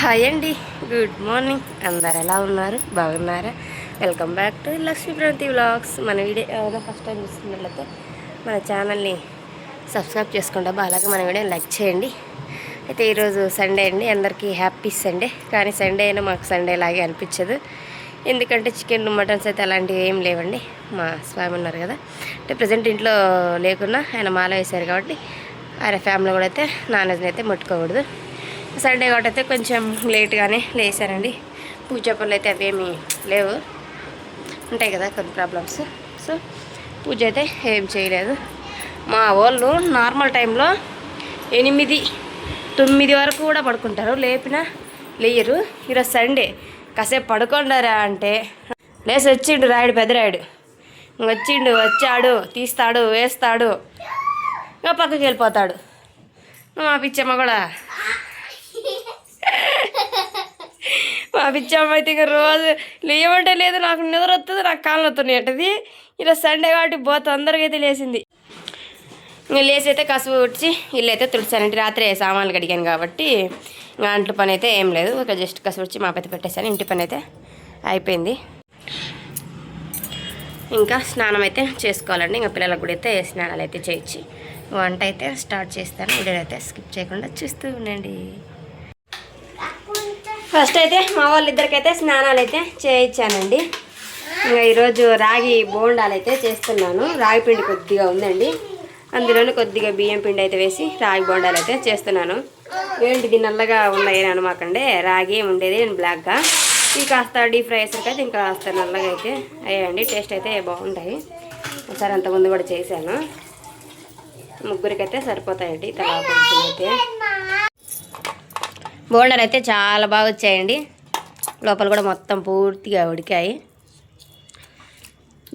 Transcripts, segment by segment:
Hi అండి. Good morning. అందరు ఎలా ఉన్నారు? బాగున్నారా? Welcome back to Lakshmipranthi vlogs. మన వీడియో ఫస్ట్ టైం చూస్తున్నట్లయితే మన ఛానల్ని సబ్స్క్రైబ్ చేసుకుంటా అలాగే మన వీడియో లైక్ చేయండి. అయితే ఈరోజు సండే అండి. అందరికీ హ్యాపీ సండే. కానీ సండే అయినా మాకు సండే లాగే అనిపించదు. ఎందుకంటే చికెన్ మటన్స్ అయితే అలాంటివి ఏం లేవండి. మా స్వామి ఉన్నారు కదా. అంటే ప్రజెంట్ ఇంట్లో లేకున్నా ఆయన మాల వేశారు కాబట్టి ఆయన ఫ్యామిలీ కూడా అయితే నాన్ వెజ్ని అయితే ముట్టుకోకూడదు. సండే కాబట్టి అయితే కొంచెం లేట్గానే లేసానండి పూజ పనులు అయితే అవేమీ లేవు. ఉంటాయి కదా కొన్ని ప్రాబ్లమ్స్ సో పూజ అయితే ఏం చేయలేదు. మా వాళ్ళు నార్మల్ టైంలో ఎనిమిది తొమ్మిది వరకు కూడా పడుకుంటారు. లేపినా లేయరు. ఈరోజు సండే కాసేపు పడుకోండారా అంటే లేచి వచ్చిండు రాయుడు పెద్దరాయుడు. వచ్చిండు వచ్చాడు తీస్తాడు వేస్తాడు. ఇంకా పక్కకి వెళ్ళిపోతాడు. మా పిచ్చమ్మ కూడా మా పిచ్చమ్మ అయితే ఇక రోజు లేవమంటే లేదు నాకు నిద్ర వస్తుంది నాకు కాళ్ళు వస్తున్నాయి అంటది. ఇలా సండే కాబట్టి బో తొందరగా అయితే లేచింది. ఇంకా లేచి అయితే కసుపు ఉడిచి ఇల్లు అయితే తుడిచానంటే రాత్రి సామాన్లు కడిగాను కాబట్టి ఇంకా అంట్ల పని అయితే ఏం లేదు. ఇక జస్ట్ కసుపు ఉడిచి మాపైతే పెట్టేశాను. ఇంటి పని అయితే అయిపోయింది. ఇంకా స్నానం అయితే చేసుకోవాలండి. ఇంకా పిల్లలకు కూడా అయితే స్నానాలు అయితే చేయించి వంట అయితే స్టార్ట్ చేస్తాను. వీడియో అయితే స్కిప్ చేయకుండా చూస్తూ ఉండండి. ఫస్ట్ అయితే మా వాళ్ళిద్దరికైతే స్నానాలు అయితే చేయించానండి. ఇంకా ఈరోజు రాగి బోండాలు అయితే చేస్తున్నాను. రాగి పిండి కొద్దిగా ఉందండి. అందులోనే కొద్దిగా బియ్యం పిండి అయితే వేసి రాగి బోండాలు అయితే చేస్తున్నాను. ఏంటిది నల్లగా ఉన్నాయి అనమాకండి. రాగి ఉండేది నేను బ్లాక్గా ఇవి కాస్త డీప్ ఫ్రై చేసరికి ఇంకా కాస్త నల్లగా అయితే అయ్యాయండి. టేస్ట్ అయితే బాగుంటాయి. ఒకసారి అంతకుముందు కూడా చేశాను. ముగ్గురికైతే సరిపోతాయండి. తలా కొంచెం అయితే బోల్డర్ అయితే చాలా బాగా వచ్చాయండి. లోపల కూడా మొత్తం పూర్తిగా ఉడికాయి.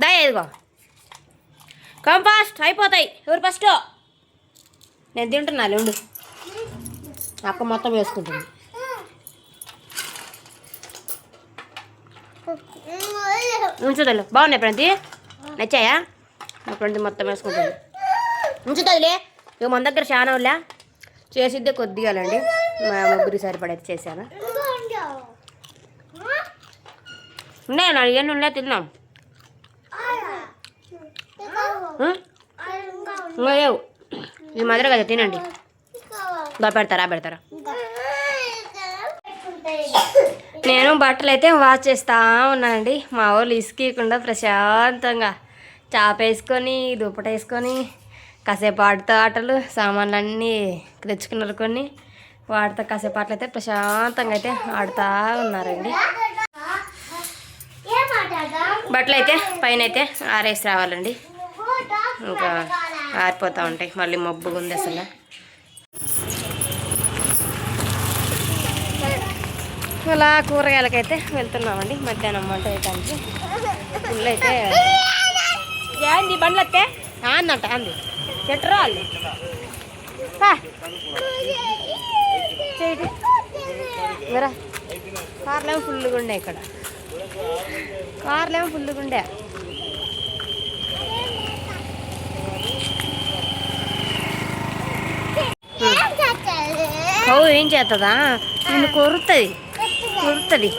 దా ఇదిగో. కంపాస్ట్ అయిపోతాయి. ఎవరు ఫస్ట్ నేను తింటున్నా లేండు. అక్క మొత్తం వేసుకుంటుంది. ఉంచుదలు బాగున్నాయి ప్రంతి నచ్చాయా? మా ఫ్రెండ్ మొత్తం వేసుకుంటుంది. ఉంచుతుందిలే ఇక మన దగ్గర చాలా వాళ్ళా చేసిద్దే కొద్దిగాలండి మా ముగ్గురి సరిపడైతే చేశాను? ఉన్నాయి? నా ఇవన్నీ ఉన్నాయి? తిన్నాం? ఇంకా లేవు. ఈ మధ్య కదా తినండి. దా పెడతారా? పెడతారా? నేను బట్టలు అయితే వాష్ చేస్తా ఉన్నానండి. మా వాళ్ళు ఇసుకీయకుండా ప్రశాంతంగా చాప వేసుకొని దుప్పట వేసుకొని కాసేపు ఆడుతూ ఆటలు సామాన్లు అన్నీ తెచ్చుకున్నారు కొన్ని. వాడితే కాసేపు ఆటలు అయితే ప్రశాంతంగా అయితే ఆడుతూ ఉన్నారండి. బట్టలు అయితే పైన అయితే ఆరేసి రావాలండి. ఇంకా ఆరిపోతూ ఉంటాయి. మళ్ళీ మబ్బుగా ఉంది అసలు. అలా కూరగాయలకైతే వెళ్తున్నామండి. మధ్యాహ్నం వంట వేయటానికి ఫుల్ అయితే ఏంది బండ్లు వస్తే అందంట అంది. చెట్టు వాళ్ళు మరా కార్లేమో ఫుల్గా ఉండే ఇక్కడ. కార్లేమో ఫుల్గా ఉండే. కౌ ఏం చేస్తుందా నిన్ను కొరుతుంది కొరుతుంది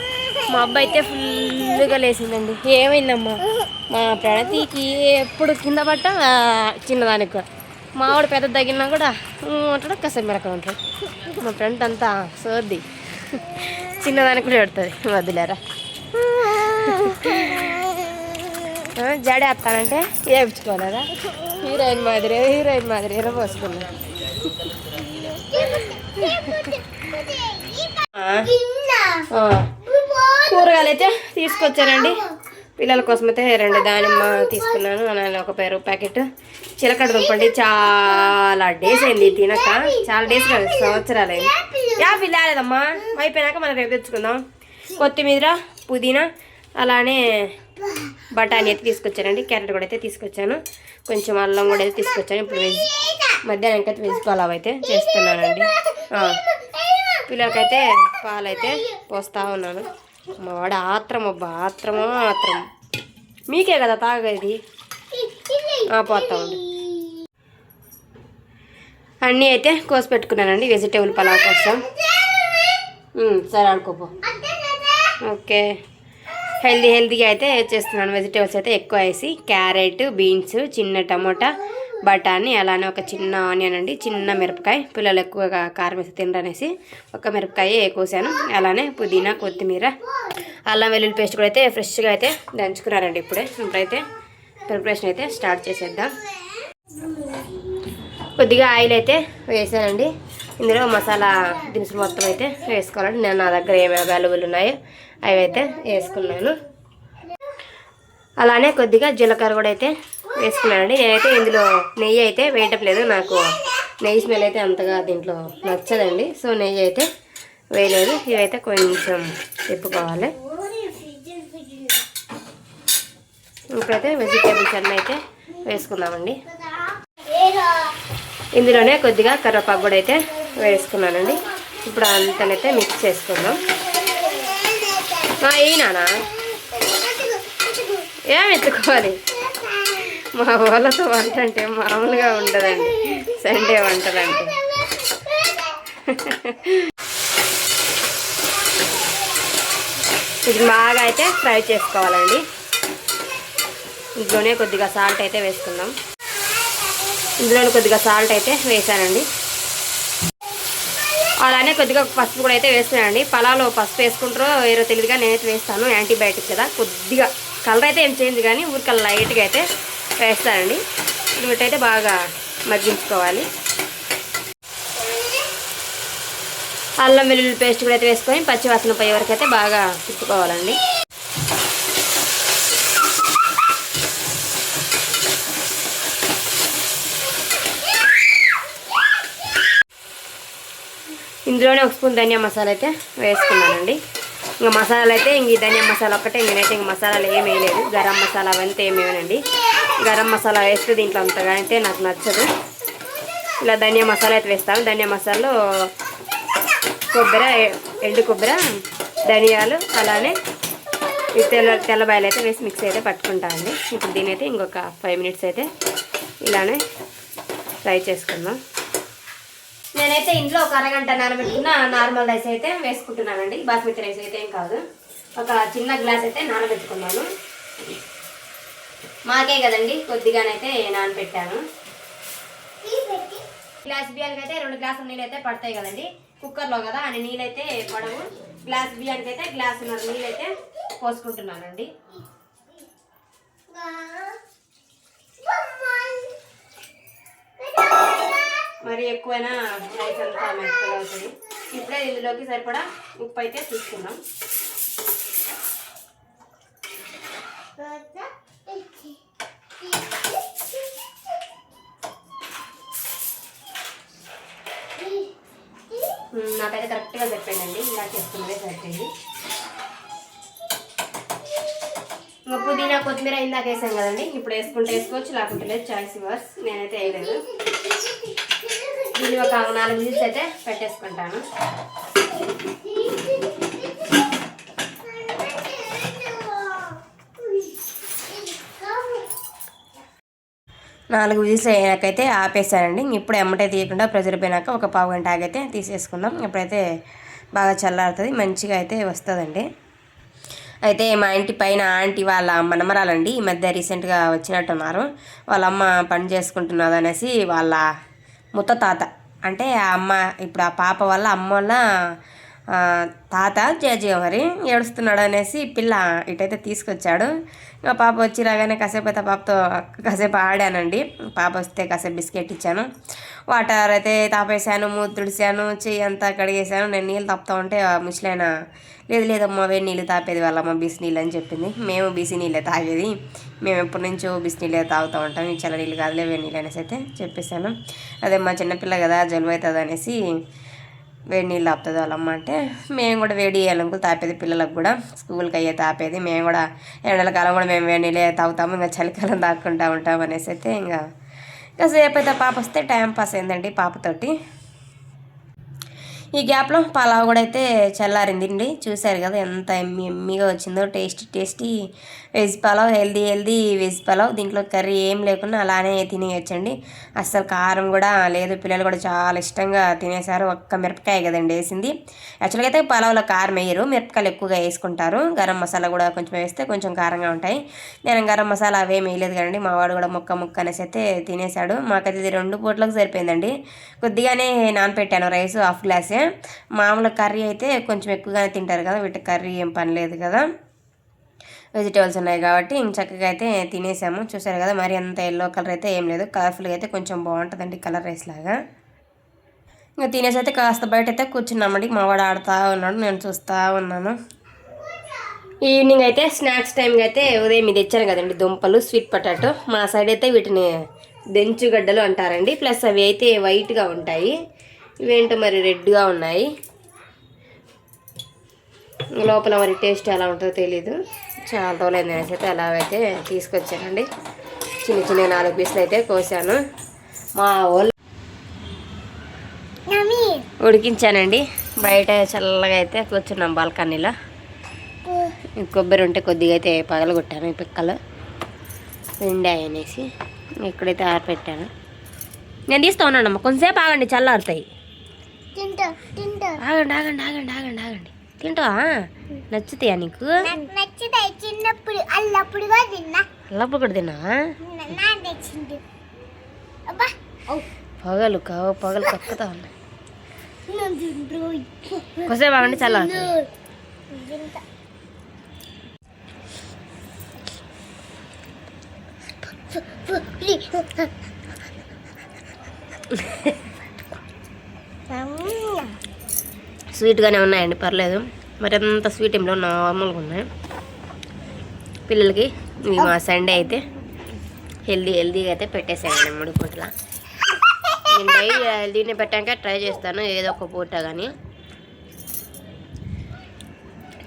మా అబ్బాయి అయితే ఫుల్గా లేచిందండి. ఏమైందమ్మా? మా ప్రణతికి ఎప్పుడు కింద పట్ట చిన్నదానికి. కూడా మావాడు పెద్ద తగిలినా కూడా ఊ అంటాడు కసం మెరక ఉంటాడు మా ఫ్రెండ్ అంతా సోద్ది చిన్నదానికి కూడా పెడుతుంది వద్దులేరా. జడే వస్తానంటే వేయించుకోలేరా హీరోయిన్ మాదిరి హీరోయిన్ మాదిరి ఎర్ర పోసుకున్నా. కూరగాయలు అయితే తీసుకొచ్చానండి. పిల్లల కోసం అయితే రెండు దానిమ్మ తీసుకున్నాను. అలానే ఒక పేరు ప్యాకెట్. చిలకడ దుంపండి. చాలా డేస్ అయింది తినక. చాలా డేస్ కాదు సంవత్సరాలు అయింది యాపిల్ రాలేదమ్మా అయిపోయినాక మనం రేపు తెచ్చుకుందాం. కొత్తిమీర పుదీనా అలానే బఠానీ అయితే తీసుకొచ్చానండి. క్యారెట్ కూడా అయితే తీసుకొచ్చాను. కొంచెం అల్లం కూడా అయితే తీసుకొచ్చాను. ఇప్పుడు వెజ్ మధ్యాహ్నానికి అయితే వెజ్ పలావ్ అయితే చేస్తున్నానండి. పిల్లలకైతే పాలైతే పోస్తూ ఉన్నాను. మా వాడు ఆత్రం అబ్బా ఆత్రమో ఆత్రం. మీకే కదా తాగేది ఆ, పోతా ఉండు. అన్నీ అయితే కోసి పెట్టుకున్నానండి వెజిటేబుల్ పలావ్ కోసం. సరే ఆడుకోపో ఓకే. హెల్దీ హెల్దీగా అయితే చేస్తున్నాను. వెజిటేబుల్స్ అయితే ఎక్కువ వేసి క్యారెట్ బీన్స్ చిన్న టమోటా బఠానీ అలానే ఒక చిన్న ఆనియన్ అండి చిన్న మిరపకాయ. పిల్లలు ఎక్కువగా కారం వేసి తినరనేసి ఒక మిరపకాయ కోసాను. అలానే పుదీనా కొత్తిమీర అల్లం వెల్లుల్లి పేస్ట్ కూడా అయితే ఫ్రెష్గా అయితే దంచుకున్నారండి ఇప్పుడే. ఇప్పుడైతే ప్రిపరేషన్ అయితే స్టార్ట్ చేసేద్దాం. కొద్దిగా ఆయిల్ అయితే వేసానండి. ఇందులో మసాలా దినుసులు మొత్తం అయితే వేసుకోవాలండి. నేను నా దగ్గర ఏమి అవైలబుల్ ఉన్నాయో అవి అయితే వేసుకున్నాను. అలానే కొద్దిగా జీలకర్ర కూడా అయితే వేసుకున్నానండి. నేనైతే ఇందులో నెయ్యి అయితే వేయటం లేదు నాకు నెయ్యి స్మెల్ అయితే అంతగా దీంట్లో నచ్చదండి. సో నెయ్యి అయితే వేయలేదు. ఇవైతే కొంచెం తిప్పుకోవాలి. ఇప్పుడైతే వెజిటేబుల్స్ అన్నీ అయితే వేసుకుందామండి. ఇందులోనే కొద్దిగా కరివేపాకు కూడా అయితే వేసుకున్నానండి. ఇప్పుడు అంతనైతే మిక్స్ చేసుకుందాం. ఈనానా ఏం ఎత్తుకోవాలి? మా వాళ్ళతో వంట అంటే మామూలుగా ఉండదండి. సండే వంటలంటే. ఇది బాగా అయితే ఫ్రై చేసుకోవాలండి. ఇందులోనే కొద్దిగా సాల్ట్ అయితే వేసుకుందాం. ఇందులోనే కొద్దిగా సాల్ట్ అయితే వేసానండి. అలానే కొద్దిగా పసుపు కూడా అయితే వేస్తున్నానండి. పొలాలో పసుపు వేసుకుంటారో వేరో తెలియదుగా నేనైతే వేస్తాను. యాంటీబయాటిక్ కదా. కొద్దిగా కలర్ అయితే ఏం చేంజ్ కానీ ఊరికే లైట్గా అయితే వేస్తానండి. వీటైతే బాగా మగ్గించుకోవాలి. అల్లం వెల్లుల్లి పేస్ట్ కూడా అయితే వేసుకొని పచ్చివాసన పోయే వరకు అయితే బాగా తిప్పుకోవాలండి. ఇందులోనే ఒక స్పూన్ ధనియా మసాలా అయితే వేసుకున్నానండి. ఇంకా మసాలా అయితే ఇంక ఈ ధనియా మసాలా ఒక్కటే ఇంకనైతే ఇంక మసాలాలు ఏమి వేయలేదు. గరం మసాలా అవంతా ఏమి గరం మసాలా వేస్తే దీంట్లో అంతగా అయితే నాకు నచ్చదు. ఇలా ధనియా మసాలా అయితే వేస్తాను. ధనియా మసాలాలో కొబ్బరి ఎండు కొబ్బరి ధనియాలు అలానే ఈ తెల్ల తెల్లబాయలు అయితే వేసి మిక్స్ అయితే పట్టుకుంటామండి ఇప్పుడు దీని అయితే ఇంకొక ఫైవ్ మినిట్స్ అయితే ఇలానే ఫ్రై చేసుకుందాం. నేనైతే ఇంట్లో ఒక అరగంట నానబెట్టుకున్న నార్మల్ రైస్ అయితే వేసుకుంటున్నానండి. బాస్మతి రైస్ అయితే ఏం కాదు. ఒక చిన్న గ్లాస్ అయితే నానబెట్టుకున్నాను. మాకే కదండి కొద్దిగానైతే నానబెట్టాను. గ్లాస్ బియ్యానికి అయితే రెండు గ్లాసుల నీళ్ళు అయితే పడతాయి కదండి. కుక్కర్లో కదా అని నీళ్ళైతే పడవు. గ్లాస్ బియ్యానికి అయితే గ్లాస్ నీళ్ళు అయితే పోసుకుంటున్నానండి మరి ఎక్కువైనా రైస్ అంతా మెత్తగా అవుతుంది. ఇప్పుడే ఇందులోకి సరిపడా ఉప్పు అయితే తీసుకున్నాం నాకైతే కరెక్ట్గా చెప్పండి ఇలా చేస్తుందే సరిపోయింది. ఇంకా పుదీనా కొత్తిమీర ఇందాక వేసాం కదండి ఇప్పుడు వేసుకుంటే వేసుకోవచ్చు లేకుంటే లేదు చాయిస్ వర్స్ నేనైతే వేయలేదు. దీన్ని ఒక నాలుగు విజిల్స్ అయితే పెట్టేసుకుంటాను. నాలుగు విజిల్స్ అయ్యాకైతే ఆపేసానండి ఇప్పుడు ఎమ్మటే తీయకుండా ప్రెజర్ పోయినాక ఒక పావు గంట ఆగైతే తీసేసుకుందాం. ఇప్పుడైతే బాగా చల్లారుతుంది మంచిగా అయితే వస్తుందండి. అయితే మా ఇంటి పైన ఆంటీ వాళ్ళ మనమరాలండి ఈ మధ్య రీసెంట్గా వచ్చినట్టున్నారు. వాళ్ళ అమ్మ పని చేసుకుంటున్నది అనేసి వాళ్ళ ముత్త తాత. అంటే ఆ అమ్మ ఇప్పుడు ఆ పాప వల్ల అమ్మ వల్ల తాత జేజీ మరి ఏడుస్తున్నాడు అనేసి పిల్ల ఇటైతే తీసుకొచ్చాడు. ఇంకా పాప వచ్చి రాగానే కాసేపు అయితే పాపతో కాసేపు ఆడానండి. పాప వస్తే కాసేపు బిస్కెట్ ఇచ్చాను. వాటర్ అయితే తాపేసాను మూతుడిశాను చెయ్యి అంతా కడిగేసాను నేను నీళ్ళు తాపుతా ఉంటే ముసలైన లేదు లేదమ్మా వేడి నీళ్ళు తాపేది వాళ్ళమ్మ బిసి నీళ్ళు అని చెప్పింది. మేము బిసి నీళ్ళే తాగేది. మేము ఎప్పటి నుంచో బిసి నీళ్ళే తాగుతూ ఉంటాం. ఈ చల్ల నీళ్ళు కాదులే వేడి నీళ్ళు అనేసి అయితే చెప్పేశాను. అదే మా చిన్నపిల్ల కదా జలుబు అవుతుంది అనేసి వేడి నీళ్ళు ఆపుతుంది వాళ్ళమ్మ అంటే మేము కూడా వేడి చేయాలనుకో తాపేది పిల్లలకు కూడా. స్కూల్కి అయ్యే తాపేది. మేము కూడా ఎండల కాలం కూడా మేము వేడి నీళ్ళే తాగుతాము ఇంకా చలికాలం తాక్కుంటా ఉంటాం అనేసి అయితే ఇంకా. ఇంకా సేపు అయితే పాప వస్తే టైం పాస్ అయిందండి పాపతోటి. ఈ గ్యాప్లో పలావ్ కూడా అయితే చల్లారిందండి. చూశారు కదా ఎంత ఎమ్మి ఎమ్మిగా వచ్చిందో. Tasty tasty veg pulao healthy healthy veg pulao. దీంట్లో కర్రీ ఏం లేకుండా అలానే తినేయచ్చండి. అస్సలు కారం కూడా లేదు. పిల్లలు కూడా చాలా ఇష్టంగా తినేశారు. ఒక్క మిరపకాయ కదండి వేసింది. యాక్చువల్గా అయితే పలావ్లో కారం వేయరు. మిరపకాయలు ఎక్కువగా వేసుకుంటారు. గరం మసాలా కూడా కొంచెం వేస్తే కొంచెం కారంగా ఉంటాయి. నేను గరం మసాలా అవేం వేయలేదు కదండి. మా వాడు కూడా ముక్క ముక్క అనేసి అయితే తినేశాడు. మాకైతే ఇది రెండు పూట్లకు సరిపోయిందండి. కొద్దిగానే నానపెట్టాను రైస్ హాఫ్ గ్లాసే. మామూలు కర్రీ అయితే కొంచెం ఎక్కువగానే తింటారు కదా వీటి కర్రీ ఏం పని లేదు కదా. వెజిటేబుల్స్ ఉన్నాయి కాబట్టి ఇంక చక్కగా అయితే తినేసాము. చూసారు కదా మరి అంత ఎల్లో కలర్ అయితే ఏం లేదు. కలర్ఫుల్గా అయితే కొంచెం బాగుంటుందండి కలర్ రైస్ లాగా. ఇంకా తినేసి అయితే కాస్త బయట అయితే కూర్చున్నామండి. మా వాడు ఆడుతూ ఉన్నాడు నేను చూస్తూ ఉన్నాను. ఈవినింగ్ అయితే స్నాక్స్ టైంకి అయితే ఉదయం ఇది ఇచ్చాను కదండి దుంపలు స్వీట్ పొటాటో మా సైడ్ అయితే వీటిని దెంచుగడ్డలు అంటారండి. ప్లస్ అవి అయితే వైట్గా ఉంటాయి. ఇవేంటో మరి రెడ్గా ఉన్నాయి. లోపల మరి టేస్ట్ ఎలా ఉంటుందో తెలీదు. చాలా రోజులైంది అనేసి అయితే అలాగైతే తీసుకొచ్చానండి. చిన్న చిన్న నాలుగు పీసులు అయితే కోసాను. మా వాళ్ళు ఉడికించానండి. బయట చల్లగా అయితే కూర్చున్నాం బాల్కనీలో. కొబ్బరి ఉంటే కొద్దిగా అయితే పగలగొట్టాను ఈ పిక్కలు. ఎండాయి అనేసి ఇక్కడైతే ఆరపెట్టాను. నేను తీస్తా ఉన్నానమ్మా. కొంచెంసేపు ఆగండి చల్లారుతాయి. ఆగండి ఆగండి ఆగండి ఆగండి ఆగండి. తింటావా? నచ్చుతాయా నీకు? నచ్చుతాయి చిన్నప్పుడు అల్లప్పుడుగా తిన్నా. అల్లప్పుడు కూడా తిన్నావా పొగలు కావు పొగలు కక్కుతా ఉన్నాయి కొంచెంసేపు ఆగండి చల్లారుతాయి తింటా. స్వీట్గానే ఉన్నాయండి పర్లేదు. మరి అంత స్వీట్ ఏం లేవు నార్మల్గా ఉన్నాయి. పిల్లలకి మా సండే అయితే హెల్దీ హెల్దీగా అయితే పెట్టేసానండి మూడు పూటల నేను డైలీ హెల్దీని పెట్టాక ట్రై చేస్తాను ఏదో ఒక పూట కానీ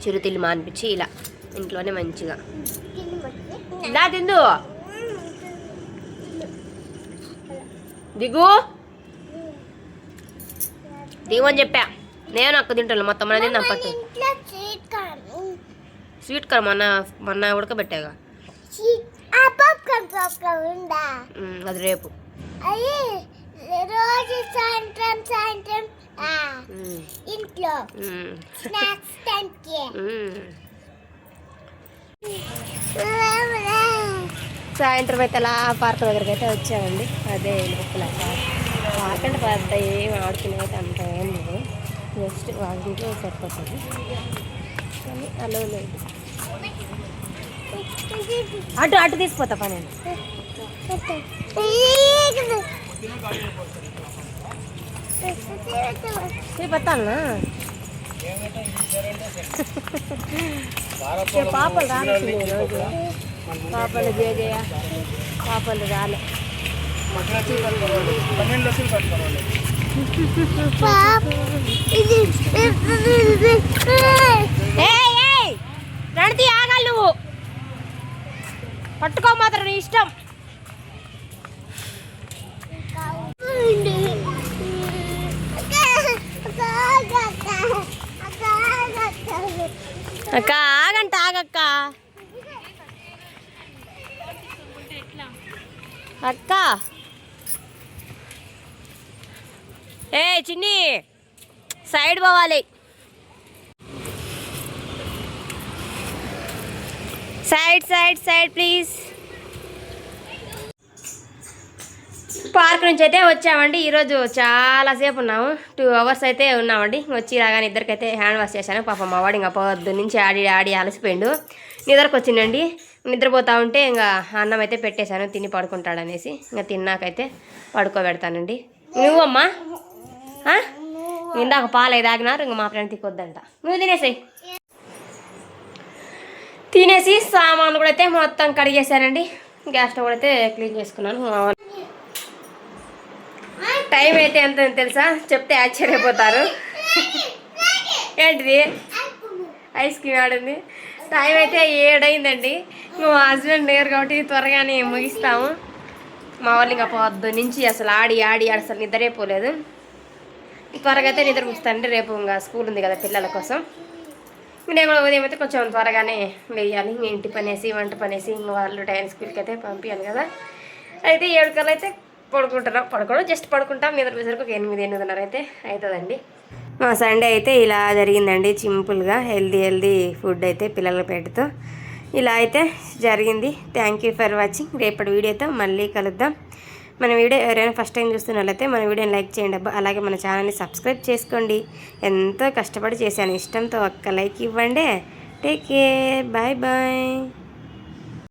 చిరుతిల్లి మానిపించి ఇలా ఇంట్లోనే మంచిగా. ఇలా తిందు. దిగు. దిగమని చెప్పా. నేను అక్క తింటాను మొత్తం మన తిందాం పట్టు. స్వీట్ కారం మొన్న మొన్న ఉడకబెట్టాగా. అది రేపు. రోజు సాయంత్రం సాయంత్రం ఇంట్లో. స్నాక్స్ టైంకి. సాయంత్రం అయితే అలా పార్క్ దగ్గరికి అయితే వచ్చామండి. అదే లోపల. పార్క్ పెద్ద ఏం ఆడుకునేది అంత ఏం లేదు. జస్ట్ వాళ్ళ సరిపోతుంది. కానీ అలో లేదు. అటు అటు తీసిపోతా పని పాపలు రాలేదు పాపలు పాపలు జయ. పాపలు రాలే. ఏయ్, ఏయ్! రణతి ఆగాలి నువ్వు. పట్టుకో మాత్రం నీ ఇష్టం. అక్క ఆగంట ఆగక్క. అక్క. ఏ చిన్ని సైడ్ పోవాలి. Side side side please. Park నుంచి అయితే వచ్చామండి. ఈరోజు చాలాసేపు ఉన్నాము. టూ అవర్స్ అయితే ఉన్నామండి. వచ్చి రాగానే ఇద్దరికైతే హ్యాండ్ వాష్ చేశాను. పాప మా వాడు ఇంకా పొద్దు నుంచి ఆడి ఆడి అలసిపోయిండు. నిద్రకు వచ్చిందండి నిద్రపోతా ఉంటే ఇంకా అన్నం అయితే పెట్టేశాను. తిని పడుకుంటాడనేసి. ఇంకా తిన్నాకైతే పడుకోబెడతానండి. నువ్వమ్మా? ఇందాక పాలు అయితే తాగినారు ఇంకా మా ఫ్రెండ్ తిక్కొద్దంట. నువ్వు తినేసాయి. తినేసి సామాన్లు కూడా అయితే మొత్తం కడిగేశానండి. గ్యాస్ స్టవ్ కూడా అయితే క్లీన్ చేసుకున్నాను. టైం అయితే ఎంత తెలుసా? చెప్తే ఆశ్చర్యపోతారు. ఏంటిది? ఐస్ క్రీమ్ ఆడింది. టైం అయితే ఏడైందండి. మా హస్బెండ్ లేరు కాబట్టి త్వరగానే ముగిస్తాము. మా వాళ్ళు ఇంకా పొద్దు నుంచి అసలు ఆడి ఆడి అసలు నిద్రే పోలేదు త్వరగా అయితే నిద్ర పుచ్చుతానంటే రేపు ఇంకా స్కూల్ ఉంది కదా పిల్లల కోసం. నేను కూడా ఉదయం అయితే కొంచెం త్వరగానే వేయాలి. ఇంటి పనేసి వంట పనేసి ఇంక వాళ్ళు టైం స్కూల్కి అయితే పంపించాలి కదా. అయితే ఏడు కల్లా అయితే పడుకుంటున్నాం. పడుకోవడం జస్ట్ పడుకుంటాం. నిద్ర పోసేసరికి ఒక ఎనిమిది ఎనిమిదిన్నర అయితే అవుతుందండి మా సండే అయితే ఇలా జరిగిందండి. సింపుల్గా హెల్దీ హెల్దీ ఫుడ్ అయితే పిల్లల పెడుతూ ఇలా అయితే జరిగింది. థ్యాంక్ యూ ఫర్ వాచింగ్ రేపటి వీడియోతో మళ్ళీ కలుద్దాం. మన వీడియో ఎవరైనా ఫస్ట్ టైం చూస్తున్నట్లయితే మన వీడియోని లైక్ చేయండి అబ్బా. అలాగే మన ఛానల్ని సబ్స్క్రైబ్ చేసుకోండి. ఎంతో కష్టపడి చేశాను. ఇష్టంతో ఒక్క లైక్ ఇవ్వండి. Take care bye bye